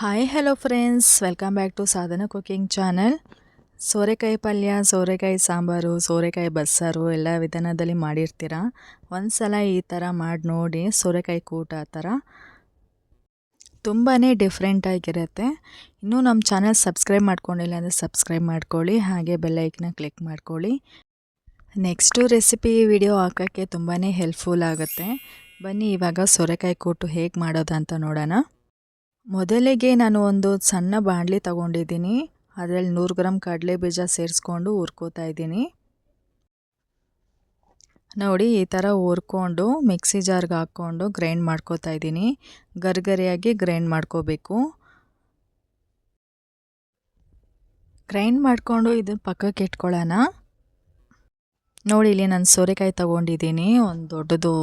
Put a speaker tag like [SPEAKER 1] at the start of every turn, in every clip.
[SPEAKER 1] Hi hello friends welcome back to Sadhana cooking channel ಸೋರೆಕಾಯಿ ಪಲ್ಯ, ಸೋರೆಕಾಯಿ ಸಾಂಬಾರು, ಸೋರೆಕಾಯಿ ಬಸ್ಸಾರು ಎಲ್ಲ ವಿಧಾನದಲ್ಲಿ ಮಾಡಿರ್ತೀರ? ಒಂದು ಸಲ ಈ ಥರ ಮಾಡಿ ನೋಡಿ ಸೋರೆಕಾಯಿ ಕೂಟ ಆ ಥರ ತುಂಬಾ ಡಿಫ್ರೆಂಟಾಗಿರುತ್ತೆ ಇನ್ನೂ ನಮ್ಮ ಚಾನಲ್ ಸಬ್ಸ್ಕ್ರೈಬ್ ಮಾಡ್ಕೊಂಡಿಲ್ಲ ಅಂದರೆ ಸಬ್ಸ್ಕ್ರೈಬ್ ಮಾಡ್ಕೊಳ್ಳಿ, ಹಾಗೆ ಬೆಲ್ಲೈಕನ್ನ ಕ್ಲಿಕ್ ಮಾಡ್ಕೊಳ್ಳಿ. ನೆಕ್ಸ್ಟು ರೆಸಿಪಿ ವಿಡಿಯೋ ಹಾಕೋಕ್ಕೆ ತುಂಬಾ ಹೆಲ್ಪ್ಫುಲ್ ಆಗುತ್ತೆ. ಬನ್ನಿ ಇವಾಗ ಸೋರೆಕಾಯಿ ಕೂಟು ಹೇಗೆ ಮಾಡೋದು ಅಂತ ನೋಡೋಣ. ಮೊದಲಿಗೆ ನಾನು ಒಂದು ಸಣ್ಣ ಬಾಣಲಿ ತಗೊಂಡಿದ್ದೀನಿ. ಅದರಲ್ಲಿ ನೂರು ಗ್ರಾಮ್ ಕಡಲೆ ಬೀಜ ಸೇರಿಸ್ಕೊಂಡು ಹುರ್ಕೋತಾ ಇದ್ದೀನಿ. ನೋಡಿ, ಈ ಥರ ಹುರ್ಕೊಂಡು ಮಿಕ್ಸಿ ಜಾರ್ಗೆ ಹಾಕ್ಕೊಂಡು ಗ್ರೈಂಡ್ ಮಾಡ್ಕೋತಾ ಇದ್ದೀನಿ. ಗರಿಗರಿಯಾಗಿ ಗ್ರೈಂಡ್ ಮಾಡ್ಕೋಬೇಕು. ಗ್ರೈಂಡ್ ಮಾಡಿಕೊಂಡು ಇದನ್ನು ಪಕ್ಕಕ್ಕೆ ಇಟ್ಕೊಳ್ಳೋಣ. ನೋಡಿ, ಇಲ್ಲಿ ನಾನು ಸೋರೆಕಾಯಿ ತಗೊಂಡಿದ್ದೀನಿ. ಒಂದು ದೊಡ್ಡದು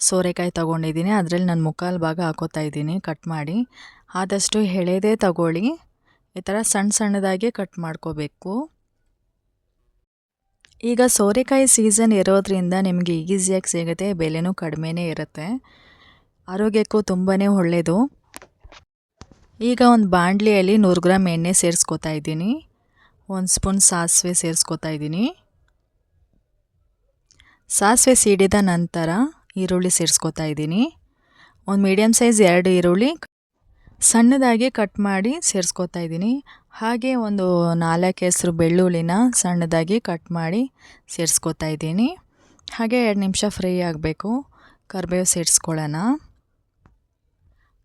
[SPEAKER 1] ಸೋರೆಕಾಯಿ ತೊಗೊಂಡಿದ್ದೀನಿ. ಅದರಲ್ಲಿ ನಾನು ಮುಕ್ಕಾಲು ಭಾಗ ಹಾಕೋತಾ ಇದ್ದೀನಿ. ಕಟ್ ಮಾಡಿ. ಆದಷ್ಟು ಎಳೆದೇ ತಗೊಳ್ಳಿ. ಈ ಥರ ಸಣ್ಣ ಸಣ್ಣದಾಗಿ ಕಟ್ ಮಾಡ್ಕೋಬೇಕು. ಈಗ ಸೋರೆಕಾಯಿ ಸೀಸನ್ ಇರೋದ್ರಿಂದ ನಿಮಗೆ ಈಸಿಯಾಗಿ ಸಿಗುತ್ತೆ. ಬೆಲೆನೂ ಕಡಿಮೆನೇ ಇರುತ್ತೆ. ಆರೋಗ್ಯಕ್ಕೂ ತುಂಬಾ ಒಳ್ಳೆಯದು ಈಗ ಒಂದು ಬಾಣಲಿಯಲ್ಲಿ ನೂರು ಗ್ರಾಮ್ ಎಣ್ಣೆ ಸೇರಿಸ್ಕೊತಾ ಇದ್ದೀನಿ. ಒಂದು ಸ್ಪೂನ್ ಸಾಸಿವೆ ಸೇರಿಸ್ಕೊತಾ ಇದ್ದೀನಿ. ಸಾಸಿವೆ ಸಿಡಿದ ನಂತರ ಈರುಳ್ಳಿ ಸೇರಿಸ್ಕೊತಾ ಇದ್ದೀನಿ. ಒಂದು ಮೀಡಿಯಮ್ ಸೈಜ್ ಎರಡು ಈರುಳ್ಳಿ ಸಣ್ಣದಾಗಿ ಕಟ್ ಮಾಡಿ ಸೇರಿಸ್ಕೊತಾ ಇದ್ದೀನಿ. ಹಾಗೆ ಒಂದು ನಾಲ್ಕು ಹೆಸರು ಬೆಳ್ಳುಳ್ಳಿನ ಸಣ್ಣದಾಗಿ ಕಟ್ ಮಾಡಿ ಸೇರಿಸ್ಕೊತಾ ಇದ್ದೀನಿ. ಹಾಗೆ ಎರಡು ನಿಮಿಷ ಫ್ರೈ ಆಗಬೇಕು. ಕರಿಬೇವು ಸೇರಿಸ್ಕೊಳ್ಳೋಣ.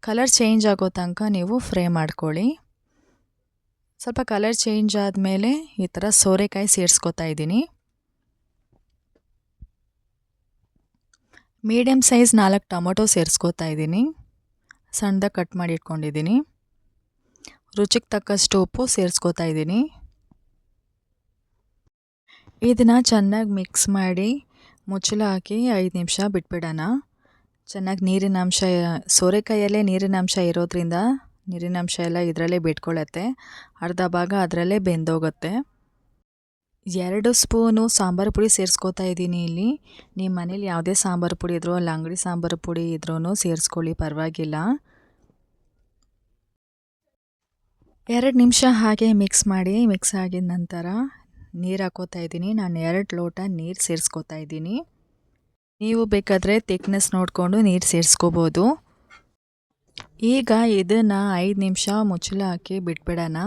[SPEAKER 1] ಕಲರ್ ಚೇಂಜ್ ಆಗೋ ತನಕ ನೀವು ಫ್ರೈ ಮಾಡ್ಕೊಳ್ಳಿ. ಸ್ವಲ್ಪ ಕಲರ್ ಚೇಂಜ್ ಆದಮೇಲೆ ಈ ಥರ ಸೋರೆಕಾಯಿ ಸೇರಿಸ್ಕೊತಾ ಇದ್ದೀನಿ. ಮೀಡಿಯಮ್ ಸೈಜ್ ನಾಲ್ಕು ಟೊಮೊಟೊ ಸೇರಿಸ್ಕೋತಾ ಇದ್ದೀನಿ. ಸಣ್ಣದಾಗಿ ಕಟ್ ಮಾಡಿ ಇಟ್ಕೊಂಡಿದ್ದೀನಿ. ರುಚಿಗೆ ತಕ್ಕಷ್ಟು ಉಪ್ಪು ಸೇರಿಸ್ಕೋತಾ ಇದ್ದೀನಿ. ಇದನ್ನು ಚೆನ್ನಾಗಿ ಮಿಕ್ಸ್ ಮಾಡಿ ಮುಚ್ಚಳ ಹಾಕಿ ಐದು ನಿಮಿಷ ಬಿಟ್ಬಿಡೋಣ. ಚೆನ್ನಾಗಿ ನೀರಿನ ಅಂಶ, ಸೋರೆಕಾಯಲ್ಲೇ ನೀರಿನ ಅಂಶ ಇರೋದ್ರಿಂದ ನೀರಿನ ಅಂಶ ಎಲ್ಲ ಇದರಲ್ಲೇ ಬಿಟ್ಕೊಳ್ಳುತ್ತೆ. ಅರ್ಧ ಭಾಗ ಅದರಲ್ಲೇ ಬೆಂದೋಗುತ್ತೆ. ಎರಡು ಸ್ಪೂನು ಸಾಂಬಾರು ಪುಡಿ ಸೇರಿಸ್ಕೋತಾ ಇದ್ದೀನಿ ಇಲ್ಲಿ. ನಿಮ್ಮ ಮನೇಲಿ ಯಾವುದೇ ಸಾಂಬಾರು ಪುಡಿ ಇದ್ರೂ, ಅಲ್ಲ ಅಂಗಡಿ ಸಾಂಬಾರು ಪುಡಿ ಇದ್ರೂ ಸೇರಿಸ್ಕೊಳ್ಳಿ, ಪರವಾಗಿಲ್ಲ. ಎರಡು ನಿಮಿಷ ಹಾಗೆ ಮಿಕ್ಸ್ ಮಾಡಿ, ಮಿಕ್ಸ್ ಆಗಿದ ನಂತರ ನೀರು ಹಾಕೋತಾ ಇದ್ದೀನಿ. ನಾನು ಎರಡು ಲೋಟ ನೀರು ಸೇರಿಸ್ಕೋತಾ ಇದ್ದೀನಿ. ನೀವು ಬೇಕಾದರೆ ತಿಕ್ನೆಸ್ ನೋಡಿಕೊಂಡು ನೀರು ಸೇರಿಸ್ಕೋಬೋದು. ಈಗ ಇದನ್ನು ಐದು ನಿಮಿಷ ಮುಚ್ಚಲು ಹಾಕಿ ಬಿಟ್ಬಿಡೋಣ.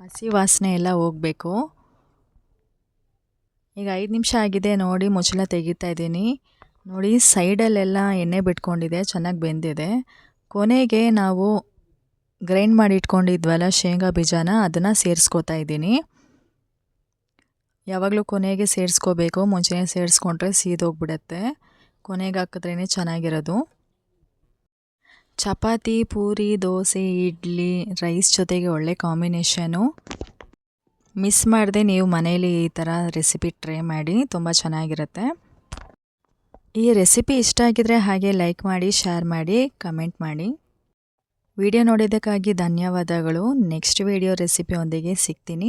[SPEAKER 1] ಹಸಿ ವಾಸನೆ ಎಲ್ಲ ಹೋಗಬೇಕು. ಈಗ ಐದು ನಿಮಿಷ ಆಗಿದೆ, ನೋಡಿ ಮುಚ್ಚಳ ತೆಗಿತಾ ಇದ್ದೀನಿ. ನೋಡಿ, ಸೈಡಲ್ಲೆಲ್ಲ ಎಣ್ಣೆ ಬಿಟ್ಕೊಂಡಿದೆ, ಚೆನ್ನಾಗಿ ಬೆಂದಿದೆ. ಕೊನೆಗೆ ನಾವು ಗ್ರೈಂಡ್ ಮಾಡಿ ಇಟ್ಕೊಂಡಿದ್ವಲ್ಲ ಶೇಂಗಾ ಬೀಜನ, ಅದನ್ನು ಸೇರಿಸ್ಕೋತಾ ಇದ್ದೀನಿ. ಯಾವಾಗಲೂ ಕೊನೆಗೆ ಸೇರಿಸ್ಕೋಬೇಕು, ಮುಂಚೆನೇ ಸೇರಿಸ್ಕೊಂಡ್ರೆ ಸೀದೋಗ್ಬಿಡತ್ತೆ. ಕೊನೆಗೆ ಹಾಕಿದ್ರೇ ಚೆನ್ನಾಗಿರೋದು. ಚಪಾತಿ, ಪೂರಿ, ದೋಸೆ, ಇಡ್ಲಿ, ರೈಸ್ ಜೊತೆಗೆ ಒಳ್ಳೆ ಕಾಂಬಿನೇಷನು. ಮಿಸ್ ಮಾಡದೆ ನೀವು ಮನೆಯಲ್ಲಿ ಈ ಥರ ರೆಸಿಪಿ ಟ್ರೈ ಮಾಡಿ, ತುಂಬ ಚೆನ್ನಾಗಿರುತ್ತೆ. ಈ ರೆಸಿಪಿ ಇಷ್ಟ ಆಗಿದ್ರೆ ಹಾಗೆ ಲೈಕ್ ಮಾಡಿ ಶೇರ್ ಮಾಡಿ ಕಮೆಂಟ್ ಮಾಡಿ. ವಿಡಿಯೋ ನೋಡಿದ್ದಕ್ಕಾಗಿ ಧನ್ಯವಾದಗಳು. ನೆಕ್ಸ್ಟ್ ವಿಡಿಯೋ ರೆಸಿಪಿಯೊಂದಿಗೆ ಸಿಗ್ತೀನಿ.